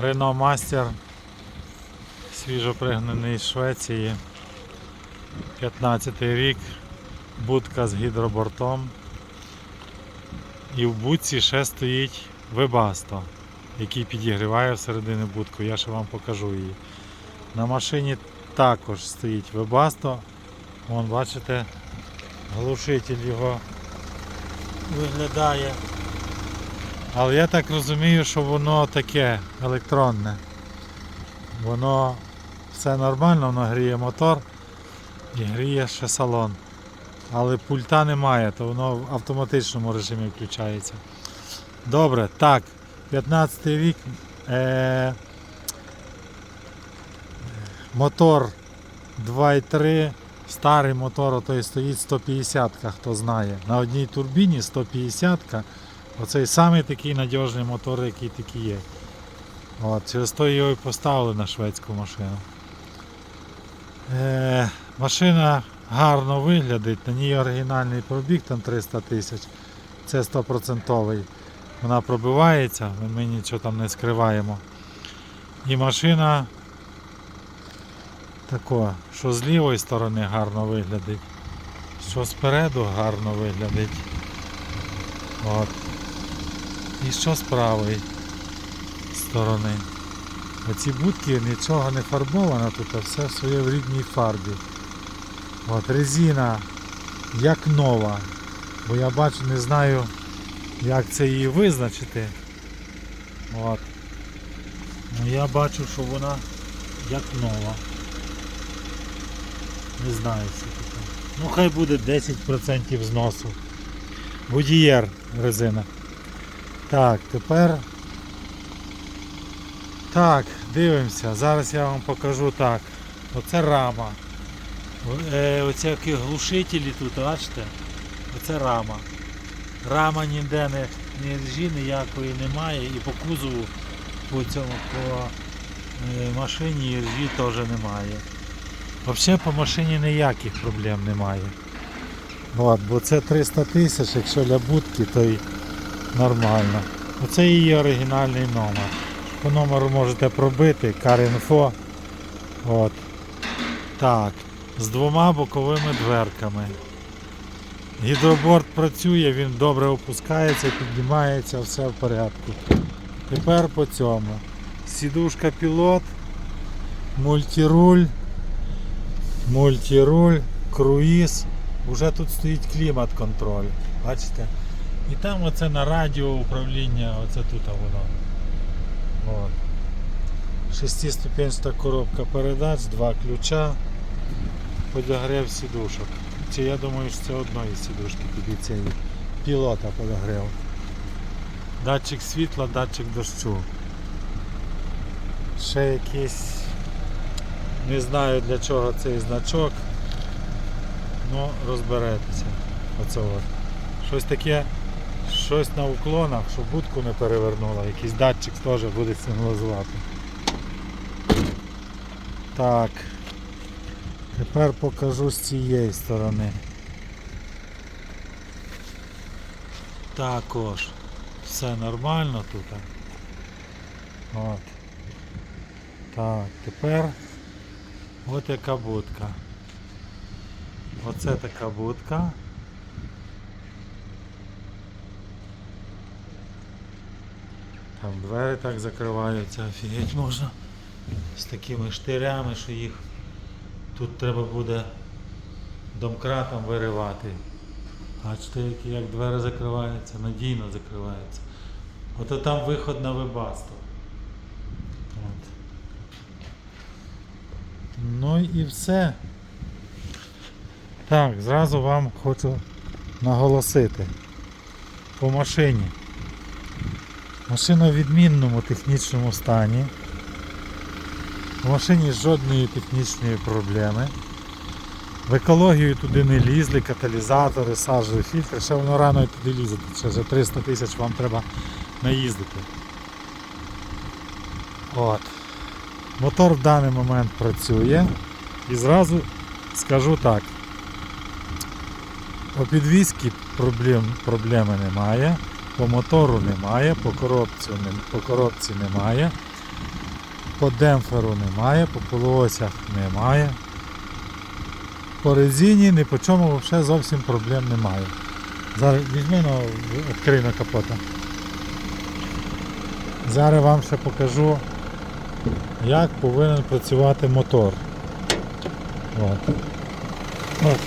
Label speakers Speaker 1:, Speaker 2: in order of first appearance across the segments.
Speaker 1: Renault Master свіжопригнаний з Швеції. 15 рік, будка з гідробортом. І в будці ще стоїть Webasto, який підігріває всередині будку. Я ще вам покажу її. На машині також стоїть Webasto. Вон, бачите, глушитель його виглядає. Але я так розумію, що воно таке електронне. Воно все нормально, воно гріє мотор і гріє ще салон. Але пульта немає, то воно в автоматичному режимі включається. Добре, так, 15 рік. Е- мотор 2.3, старий мотор, той стоїть 150, хто знає. На одній турбіні 150. Оцей самий такий надіжний мотор, який такий є. От, через то його і поставили на шведську машину. Е, машина гарно виглядить, на ній оригінальний пробіг, там 300 тисяч. Це 100%. Вона пробивається, ми нічого там не скриваємо. І машина тако, що з лівої сторони гарно виглядить, що спереду гарно виглядить. От. І що з правої сторони. Оці будки нічого не фарбовано тут, а все своє в рідній фарбі. От резина як нова. Бо я бачу, не знаю, як це її визначити. От. Ну я бачу, що вона як нова. Не знаю що таке. Ну хай буде 10% зносу. Будієр резина. Так, тепер. Так, дивимося. Зараз я вам покажу так. Оце рама. Е, оці які глушителі тут, бачите? Оце рама. Рама ніде не, ні ржі ніякої немає і по кузову по цьому по е, машині ржі теж немає. Взагалі по машині ніяких проблем немає. От, бо це 300 тисяч, якщо для будки, то й нормально. Оце її оригінальний номер. По номеру можете пробити Car-Info. От. Так. З двома боковими дверками. Гідроборд працює, він добре опускається, піднімається, все в порядку. Тепер по цьому. Сідушка пілот, мультируль, мультируль, круїз. Уже тут стоїть клімат-контроль. Бачите? І там оце на радіо управління, оце тут воно. От. Шестиступенчата коробка передач, два ключа, подогрев сідушок. Чи я думаю, що це одної сідушки тоді цієї пілота подогрев. Датчик світла, датчик дощу. Ще якийсь, не знаю для чого цей значок, ну розберетеся. Оце от. Щось таке, щось на уклонах, щоб будку не перевернула, якийсь датчик теж буде сигналізувати. Так. Тепер покажу з цієї сторони. Також все нормально тут. От. Так, тепер от яка будка. Оце така будка. Там двері так закриваються, офігеть можна. З такими штирями, що їх тут треба буде домкратом виривати. Бачите, які як двері закриваються, надійно закриваються. Ото там виход на вебасто. От. Ну і все. Так, зразу вам хочу наголосити по машині. Машина в відмінному технічному стані. В машині жодної технічної проблеми. В екологію туди не лізли, каталізатори, сажові фільтри, ще воно рано туди лізе, ще за 300 тисяч вам треба наїздити. От. Мотор в даний момент працює і зразу скажу так. По підвізці проблем, проблеми немає, по мотору немає, по коробці, по коробці немає. По демпферу немає, по полуосях немає. По резині ні по чому взагалі зовсім проблем немає. Зараз візьми ну, відкрий на капота. Зараз вам ще покажу, як повинен працювати мотор. От. От.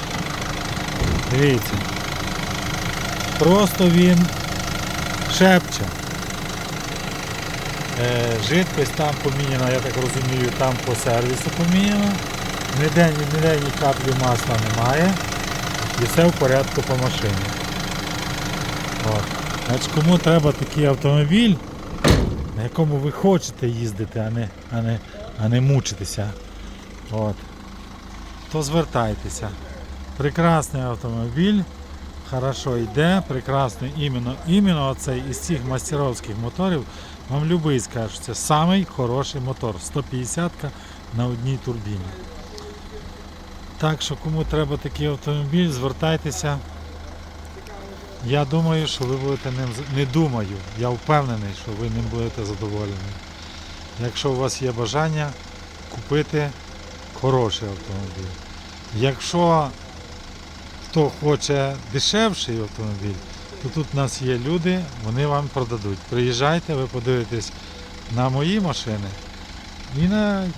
Speaker 1: Дивіться. Просто він шепче. Е, жидкость там поміняна, я так розумію, там по сервісу поміняна. Ніде, ніде ні каплі масла немає. І все в порядку по машині. От. Значить, кому треба такий автомобіль, на якому ви хочете їздити, а не, а не, а не мучитися, от, то звертайтеся. Прекрасний автомобіль, хорошо йде, прекрасний іменно, іменно оцей із цих мастеровських моторів вам любий скаже, це самий хороший мотор. 150 на одній турбіні. Так що кому треба такий автомобіль, звертайтеся. Я думаю, що ви будете ним не думаю, я впевнений, що ви ним будете задоволені. Якщо у вас є бажання купити хороший автомобіль. Якщо хто хоче дешевший автомобіль, то тут у нас є люди, вони вам продадуть. Приїжджайте, ви подивитесь на мої машини і на,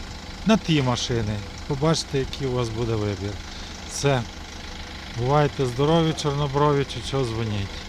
Speaker 1: на ті машини. Побачите, який у вас буде вибір. Все. Бувайте здорові, чорноброві, чи що дзвоніть.